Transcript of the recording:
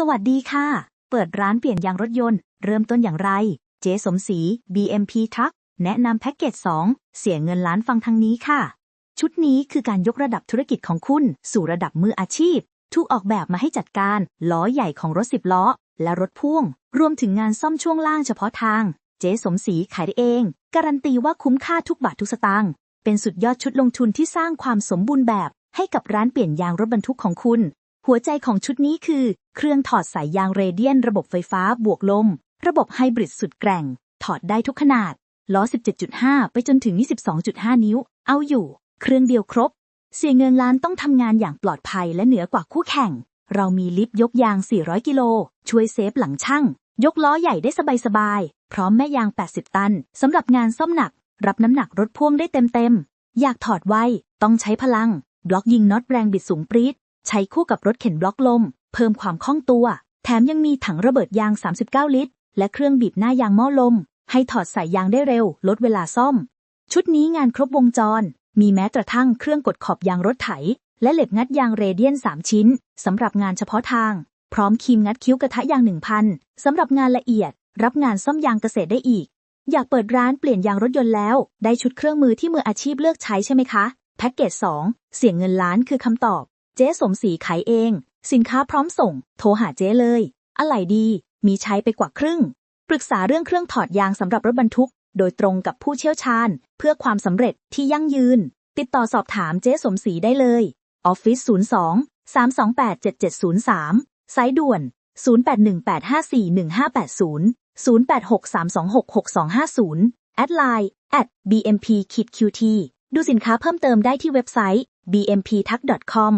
สวัสดีค่ะ เปิดร้านเปลี่ยนยางรถยนต์ เริ่มต้นอย่างไร เจสมศรี BMP ทักแนะนำแพ็กเกจ 2 เสียเงินล้านฟังทางนี้ค่ะ ชุดนี้คือการยกระดับธุรกิจของคุณ สู่ระดับมืออาชีพ ถูกออกแบบมาให้จัดการ ล้อใหญ่ของรถสิบล้อ และรถพ่วง รวมถึงงานซ่อมช่วงล่างเฉพาะทาง เจสมศรีขายได้เอง การันตีว่าคุ้มค่าทุกบาททุกสตางค์เป็นสุดยอดชุดลงทุนที่สร้างความสมบูรณ์แบบให้กับร้านเปลี่ยนยางรถบรรทุกของคุณ หัวใจของชุดนี้คือ เครื่องถอดสายยางเรเดียน ระบบไฟฟ้าบวกลม ระบบไฮบริดสุดแกร่ง ถอดได้ทุกขนาด ล้อ 17.5 ไปจนถึง 22.5 นิ้ว เอาอยู่ เครื่องเดียวครบ เสียเงินล้านต้องทำงานอย่างปลอดภัยและเหนือกว่าคู่แข่ง เรามีลิฟต์ยกยาง 400 กิโล ช่วยเซฟหลังช่าง ยกล้อใหญ่ได้สบายๆ พร้อมแม่ยาง 80 ตันสำหรับงานซ่อมหนัก รับน้ำหนักรถพ่วงได้เต็มๆ อยากถอดไวต้องใช้พลัง บล็อกยิงน็อตแรงบิดสูงปรี๊ด ใช้คู่กับรถเข็นบล็อกลม เพิ่มความคล่องตัว แถมยังมีถังระเบิดยาง 39 ลิตร และเครื่องบีบหน้ายางหม้อลม ให้ถอดสายยางได้เร็ว ลดเวลาซ่อม ชุดนี้งานครบวงจร มีแม้กระทั่งเครื่องกดขอบยางรถไถ และเหล็บงัดยางเรเดียน 3 ชิ้นสำหรับงานเฉพาะทาง พร้อมคีมงัดคิ้วกระทะยาง 1,000สำหรับงานละเอียด รับงานซ่อมยางเกษตรได้อีก อยากเปิดร้านเปลี่ยนยางรถยนต์แล้ว ได้ชุดเครื่องมือที่มืออาชีพเลือกใช้ใช่ไหมคะแพ็กเกจ2เสี่ยงเงินล้านคือคำตอบ เจ๊สมศรีขายเอง สินค้าพร้อมส่ง โทรหาเจ๊เลย อะไรดี มีใช้ไปกว่าครึ่ง ปรึกษาเรื่องเครื่องถอดยางสำหรับรถบรรทุก โดยตรงกับผู้เชี่ยวชาญ เพื่อความสำเร็จที่ยั่งยืน ติดต่อสอบถามเจ๊สมศรีได้เลยออฟฟิศ02 328 7703 สายด่วน 0818541580 0863266250 แอดไลน์ at bmp-qt ดูสินค้าเพิ่มเติมได้ที่เว็บไซต์ bmptuck.com